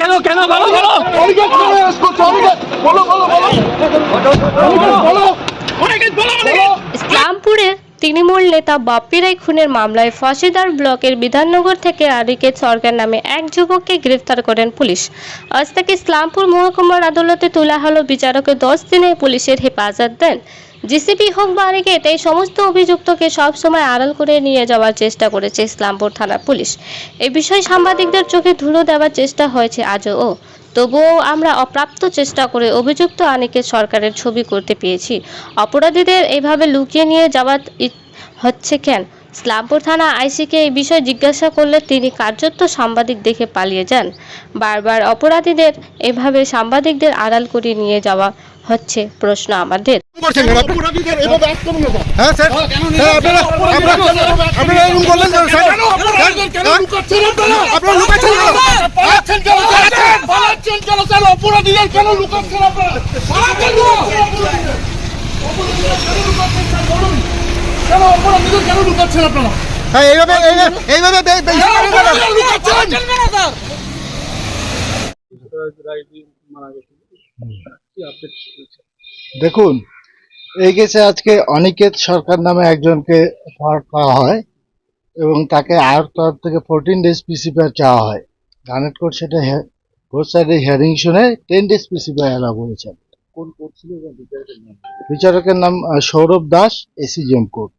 কেন কেন বলো। বলো তৃণমূল নেতা বাপ্পি রায় খুনের মামলায় ফাঁসিদার ব্লকের বিধাননগর থেকে আরিকেত সরকার নামে এক যুবককে গ্রেফতার করেন পুলিশ। আজ তাকে ইসলামপুর মহকুমার আদালতে তোলা হলো বিচারকে দশ দিনে পুলিশের হেফাজত দেন। জিসিপি হোক বা এই সমস্ত অভিযুক্তকে সবসময় আড়াল করে নিয়ে যাওয়ার চেষ্টা করেছে ইসলামপুর থানার পুলিশ। এই বিষয়ে সাংবাদিকদের চোখে ধুলো দেওয়ার চেষ্টা হয়েছে আজও। ও তবুও আমরা অপ্রাপ্ত চেষ্টা করে অভিযুক্ত আনিকেত সরকারের ছবি করতে পেয়েছি। অপরাধীদের এভাবে লুকিয়ে নিয়ে যাওয়া হচ্ছে কেন? ইসলামপুর থানা আইসিকে এই বিষয়ে জিজ্ঞাসা করলে তিনি কার্যত সাংবাদিক দেখে পালিয়ে যান। বারবার অপরাধীদের এভাবে সাংবাদিকদের আড়াল করে নিয়ে যাওয়া হচ্ছে প্রশ্ন আমাদের। করছেন কেন? হ্যাঁ স্যার। আপনারা আপনারা আপনারা এরকম করলেন কেন স্যার? আপনারা? লুকাচ্ছেন কেন? হ্যাঁ এইভাবে এইভাবে- এইভাবে বে- বে- দেখুন এই কেসে আজকে অনিকেত সরকার নামে একজনকে ফায়ার করা হয় এবং তাকে আয়ের তরফ থেকে ফোরটিন ডেজ পিসিপিআর চাওয়া হয়। কানেক্ট কোর্ট সেটা কোর্ট সাইডে হিয়ারিং শুনে টেন ডেজ পিসিপিআর অ্যালাউ করেছেন। কোন কোর্ট ছিল বিচারকের নাম? সৌরভ দাস এসিজিএম কোর্ট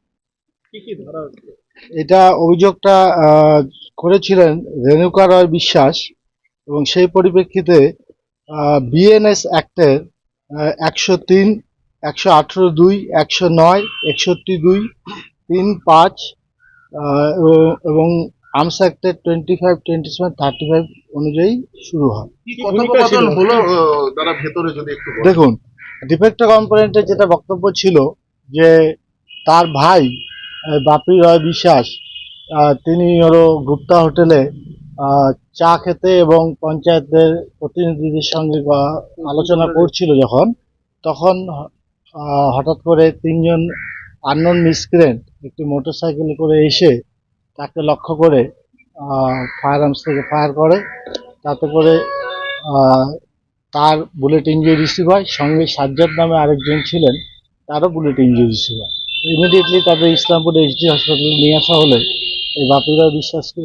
এটা অভিযোগটা করেছিলেন রেণুকা রয় বিশ্বাস এবং সেই পরিপ্রেক্ষিতে বিএনএস অ্যাক্টের একশো তিন একশো আঠেরো দুই একশো নয় একষট্টি দুই তিন পাঁচ এবং- arms অ্যাক্টের twenty five twenty seven thirty five অনুযায়ী শুরু হয়। দেখুন ডিফেক্ট কম্পোনেন্টের যেটা বক্তব্য ছিল যে তার ভাই বাপি রয় বিশ্বাস তিনি হলো গুপ্তা হোটেলে চা খেতে এবং পঞ্চায়েতের প্রতিনিধিদের সঙ্গে আলোচনা করছিল যখন তখন হঠাৎ করে তিনজন আননোন মিসক্রেন্ট একটি মোটরসাইকেলে করে এসে তাকে লক্ষ্য করে ফায়ার আর্মস থেকে ফায়ার করে। তাতে করে তার বুলেট ইঞ্জুরি রিসিভ হয়। সঙ্গে সাজ্জাদ নামে আরেকজন ছিলেন, তারও বুলেট ইঞ্জুরি রিসিভ হয়। ইমিডিয়েটলি তাদের ইসলামপুর এইচডি হাসপাতালে নিয়ে আসা হলে এই বাপিরা বিশ্বাসকে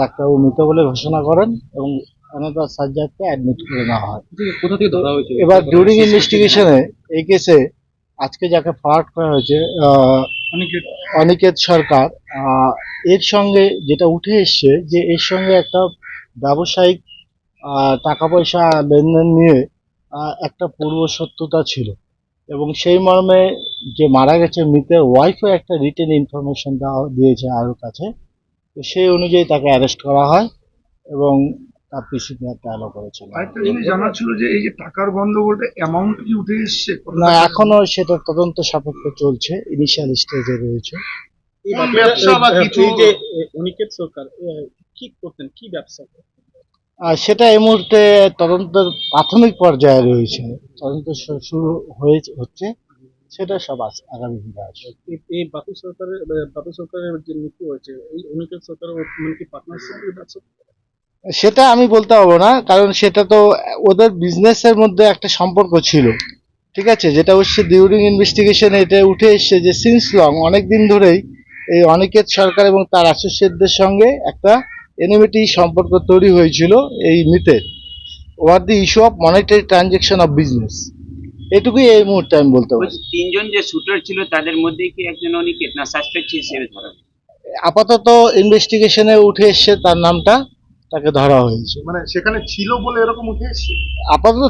ডাক্তারবাবু মৃত বলে ঘোষণা করেন এবং অনাদার সাজ্জাদকে অ্যাডমিট করে নেওয়া হয়। কোথা থেকে ধরা হয়েছে? এবার ডিউরিং ইনভেস্টিগেশনে এই কেসে আজকে যাকে ফার্ট করা হয়েছে অনিকেত। সরকার এর সঙ্গে যেটা উঠে এসছে যে এর সঙ্গে একটা ব্যবসায়িক টাকা পয়সা লেনদেন নিয়ে একটা পূর্ব সত্যতা ছিল। এবং সেই মর্মে যে মারা গেছে মৃতের ওয়াইফও একটা রিটেন ইনফরমেশন দেওয়া দিয়েছে আরও কাছে। তো সেই অনুযায়ী তাকে অ্যারেস্ট করা হয় এবং তার পিসিপিআরটা অ্যালো করেছিল। আরেকটা জিনিস জানার ছিল যে এই যে টাকার গন্ডগোলটা অ্যামাউন্ট কি উঠে এসছে? না এখনও সেটা তদন্ত সাপেক্ষ চলছে ইনিশিয়াল স্টেজে রয়েছে। ব্যবসা বা কিছু এই যে অনিকেত সরকার কি করতেন? কি ব্যবসা আর সেটা এই মুহূর্তে তদন্তের প্রাথমিক পর্যায়ে রয়েছে। তদন্ত শুরু হয়ে হচ্ছে সেটা সব আগামী দিনে আসবে। এই- বাপু সরকারের বাপু সরকারের যে মৃত্যু হয়েছে এই অনিকেত সরকারের মানে কি পার্টনারশিপ ব্যবসা? সেটা আমি বলতে পারব না কারণ সেটা তো ওদের বিজনেসের মধ্যে একটা সম্পর্ক ছিল। ঠিক আছে? যেটা হচ্ছে ডিউরিং ইনভেস্টিগেশন এটা উঠে এসছে যে সিন্স লং অনেক দিন ধরেই এই অনিকেত সরকার এবং তার অ্যাসোসিয়েটদের সঙ্গে একটা এনিমিটি সম্পর্ক তৈরি হয়েছিল এই মিতের war the issue of monetary transaction of business এটুকুই এই মুহূর্তে আমি বলতে পারি তিনজন যে শুটার ছিল তাদের মধ্যে কি একজন অনিকেত না সাসপেক্ট হিসেবে ধরা আপাতত ইনভেস্টিগেশনে উঠে এসছে তার নামটা। তাকে ধরা হয়েছে। মানে সেখানে ছিল বলে এরকম উঠে এসছে আপাতত